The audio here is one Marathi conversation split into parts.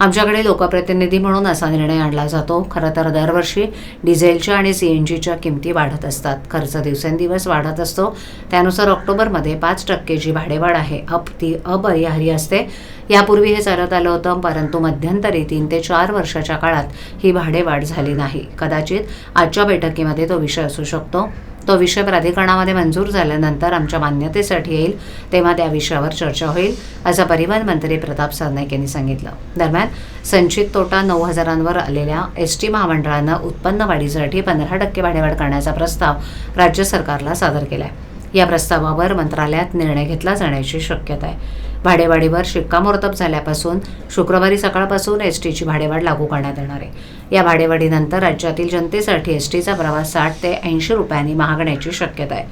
आमच्याकडे लोकप्रतिनिधी म्हणून असा निर्णय आणला जातो. खरं तर दरवर्षी डिझेलच्या आणि सी एन जीच्या किमती वाढत असतात. खर्च दिवसेंदिवस वाढत असतो. त्यानुसार ऑक्टोबरमध्ये पाच टक्के जी भाडेवाढ आहे. अप ती अपरिहार्य असते. यापूर्वी हे चालत आलं होतं परंतु मध्यंतरी तीन ते चार वर्षाच्या काळात ही भाडेवाढ झाली नाही. कदाचित आजच्या बैठकीमध्ये तो विषय असू शकतो. तो विषय प्राधिकरणामध्ये मंजूर झाल्यानंतर आमच्या मान्यतेसाठी येईल तेव्हा त्या विषयावर चर्चा होईल असं परिवहन मंत्री प्रताप सरनाईक यांनी सांगितलं. दरम्यान संचित तोटा नऊ हजारांवर आलेल्या एस टी महामंडळानं उत्पन्न वाढीसाठी पंधरा टक्के भाडेवाढ करण्याचा प्रस्ताव राज्य सरकारला सादर केला आहे या प्रस्तावावर मंत्रालयात निर्णय घेतला जाण्याची शक्यता आहे. भाडेवाढीवर शिक्कामोर्तब झाल्यापासून शुक्रवारी सकाळपासून एस टीची भाडेवाढ लागू करण्यात येणार आहे. या भाडेवाढीनंतर राज्यातील जनतेसाठी एस टीचा प्रवास साठ ते ऐंशी रुपयांनी महागण्याची शक्यता आहे.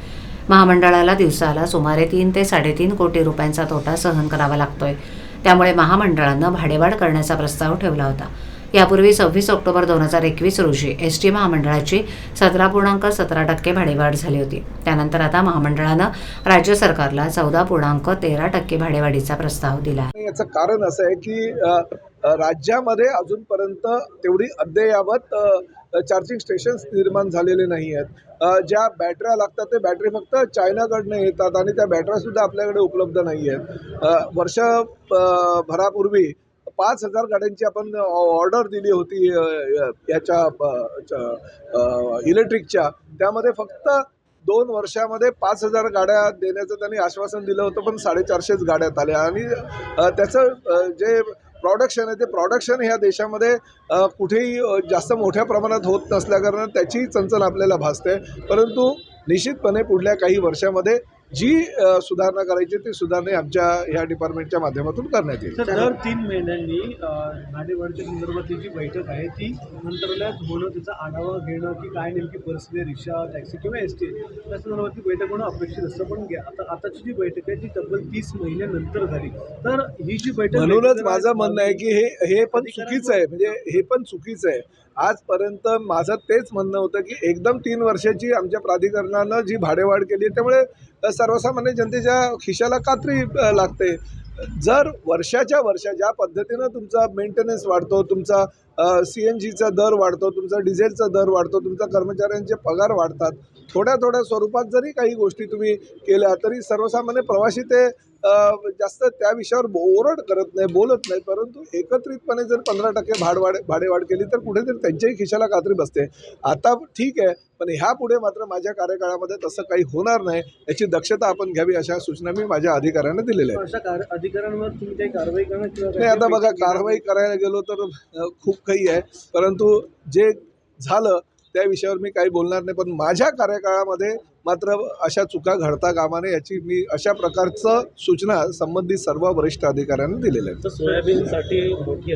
महामंडळाला दिवसाला सुमारे तीन ते साडेतीन कोटी रुपयांचा तोटा सहन करावा लागतोय. त्यामुळे महामंडळानं भाडेवाढ करण्याचा प्रस्ताव ठेवला होता. यापूर्वी सव्वीस ऑक्टोबर दोन हजार एकवीस रोजी एस टी महामंडळाची सतरा पूर्णांक सतरा टक्के भाडेवाढ झाली होती. त्यानंतर आता महामंडळानं राज्य सरकारला चौदा पूर्णांक तेरा टक्के भाडेवाढीचा प्रस्ताव दिला आहे. याचं कारण असं आहे की राज्यामध्ये अजूनपर्यंत तेवढी अद्ययावत चार्जिंग स्टेशन्स निर्माण झालेले नाही आहेत. ज्या बॅटऱ्या लागतात ते बॅटरी फक्त चायनाकडनं येतात आणि त्या बॅटऱ्यासुद्धा आपल्याकडे उपलब्ध नाही आहेत. वर्ष भरापूर्वी पाच हजार गाड्यांची आपण ऑर्डर दिली होती याच्या इलेक्ट्रिकच्या त्यामध्ये फक्त दोन वर्षामध्ये पाच हजार गाड्या देण्याचं त्यांनी आश्वासन दिलं होतं पण साडेचारशेच गाड्यात आल्या. आणि त्याचं जे प्रॉडक्शन आहे ते प्रॉडक्शन ह्या देशामध्ये कुठेही जास्त मोठ्या प्रमाणात होत नसल्याकारणानं त्याचीही चंचल आपल्याला भासते. परंतु निश्चितपणे पुढल्या काही वर्षामध्ये जी सुधारणा करायची ती सुधारणा आमच्या ह्या डिपार्टमेंटच्या माध्यमातून करण्यात येईल. दर तीन महिन्यांनी भाडेवाढीच्या संदर्भातली जी बैठक आहे ती मंत्रालयात होणं त्याचा आढावा घेणं की काय नेमकी परिस्थिती आहे रिक्षा टॅक्सी किंवा एस टी त्या संदर्भातली बैठक होणं अपेक्षित असतं. पण आता आताची जी बैठक आहे ती तब्बल तीस महिन्यानंतर झाली. तर ही जी बैठक म्हणूनच माझं म्हणणं आहे की हे हे पण चुकीचं आहे. म्हणजे हे पण चुकीचं आहे. आजपर्यंत माझं तेच म्हणणं होतं की एकदम तीन वर्षाची आमच्या प्राधिकरणानं जी भाडेवाढ केली आहे त्यामुळे सर्वसामान्य जनतेच्या खिशाला कात्री लागते. जर वर्षाच्या वर्षा ज्या पद्धतीनं तुमचा मेंटेनन्स वाढतो तुमचा सी एन जीचा दर वाढतो तुमचा डिझेलचा दर वाढतो तुमचा कर्मचाऱ्यांचे पगार वाढतात थोड्या थोड्या स्वरूपात जरी काही गोष्टी तुम्ही केल्या तरी सर्वसामान्य प्रवासी ते जास्त त्या विषयावर ओरड करत नाही बोलत नाही परंतु एकत्रितपणे जर पंधरा टक्के भाडवाढ भाडेवाढ केली तर कुठेतरी त्यांच्याही खिशाला कात्री बसते. आता ठीक आहे पण ह्या पुढे मात्र माझ्या कार्यकाळामध्ये तसं काही होणार नाही याची दक्षता आपण घ्यावी अशा सूचना मी माझ्या अधिकाऱ्यांना दिलेल्या आहेत. अधिकाऱ्यांवर तुम्ही काही कारवाई करणार किंवा नाही आता बघा कारवाई करायला गेलो तर खूप काही आहे परंतु जे झालं त्या विषयावर मी काही बोलणार नाही पण माझ्या कार्यकाळामध्ये मात्र अशा चुका घडता कामा नये याची मी अशा प्रकारचं सूचना संबंधित सर्व वरिष्ठ अधिकाऱ्यांना दिलेल्या आहेत. सोयाबीनसाठी मोठी